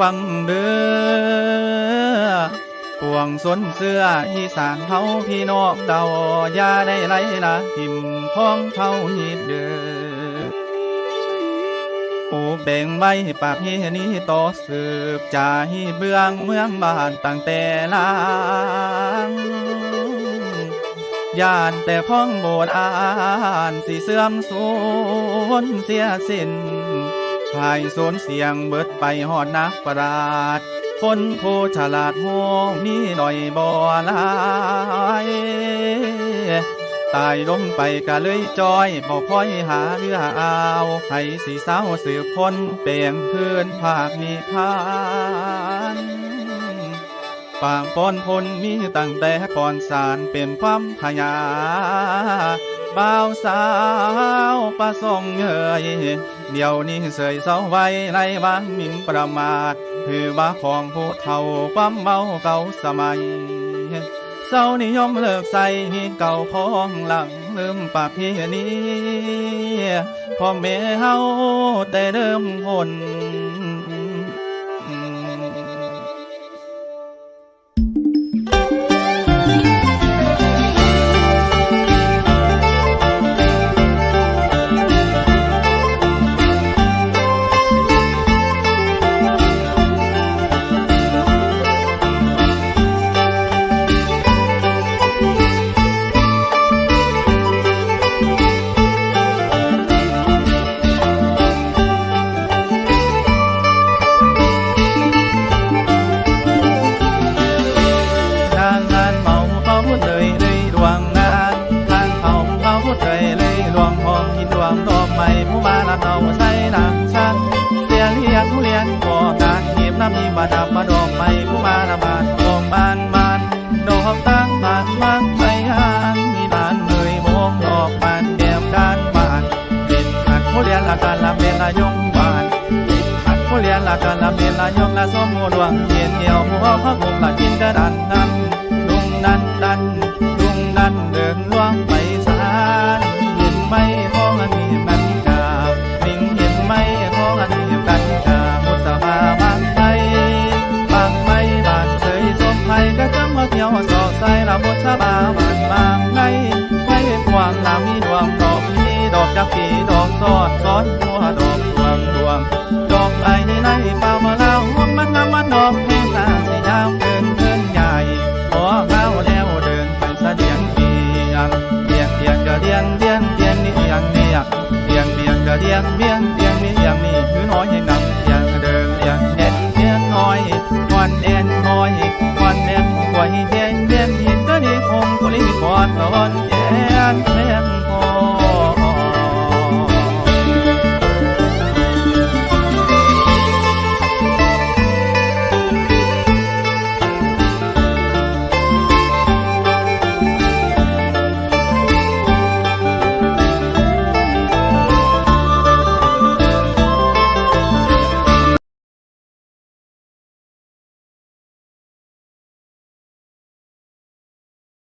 ฟังเด้อปวงสนเสื้ออีสานเฮาพี่นองเก่าอย่าได้ไรละหิมของเขาฮิดเด้อปูกแบ่งใบปากเฮนี้ต่อสืบจาใเบื้องเมืองบ้านตั้งแต่ลางย่านแต่พ้องโบดอ่านสิเสื่อมสูญเสียสิ้น ภายโซนเสียงเบิดไปหอดนักประหลาดคนโคฉลาดโหมีหน่อยบ่ลายตายลงไปก็เลยจอยบ่ค่อยหาเรือเอาให้สีสาวสืบคนเปลี่ยนพื้นภาคนิพานปางปอนพลมีตั้งแต่ก่อนสารเป็นความพยาบ่าวสาวประสงเอ่ย เดี๋ยวนี้เสยเสาไว้ในวางมินประมาทถือว่าของผู้เฒ่าความเมาเก่าสมัยเศร้านิยมเลิกใส่เก่าของหลังลืมปากพี่นี้พ่อแม่เฮาแต่เดิมคน อกไม้ผู้มาละเขาใส่นางชันเสียเรียนผู้เรียนก่อการเก็บน้ำมีบาดับมาดอกไม้ผู้มาละบานดอกบานบานดอกตั้งบานบางไปหางมีบานเลยมองดอกบานแก้มด้านบานเป็นขัดผู้เรียนละการละเป็นละยงบานขัดผู้เรียนละกันละเมียนละยกละสมมูดวงเทียนเหี่ยวหัวพระบุกละ บาบางบางในไม่กวางละมีดวงดอกมีดอกจักปีดอกซอดซ้อนหัวดอกดวงดวง ดอกไอ้ในเป่ามาแล้วมันงามมันดอกแห้งตาสียาวเดินเดินใหญ่พอเข้าแล้วเดินไปเสดียงเปียงเบียงเบียงก็เดียงเดียงเดียงนี่ยังเนี่เบียงเบียงก็เดียงเบียงเบียงนี่ยังนี่คือน้อยให้นำ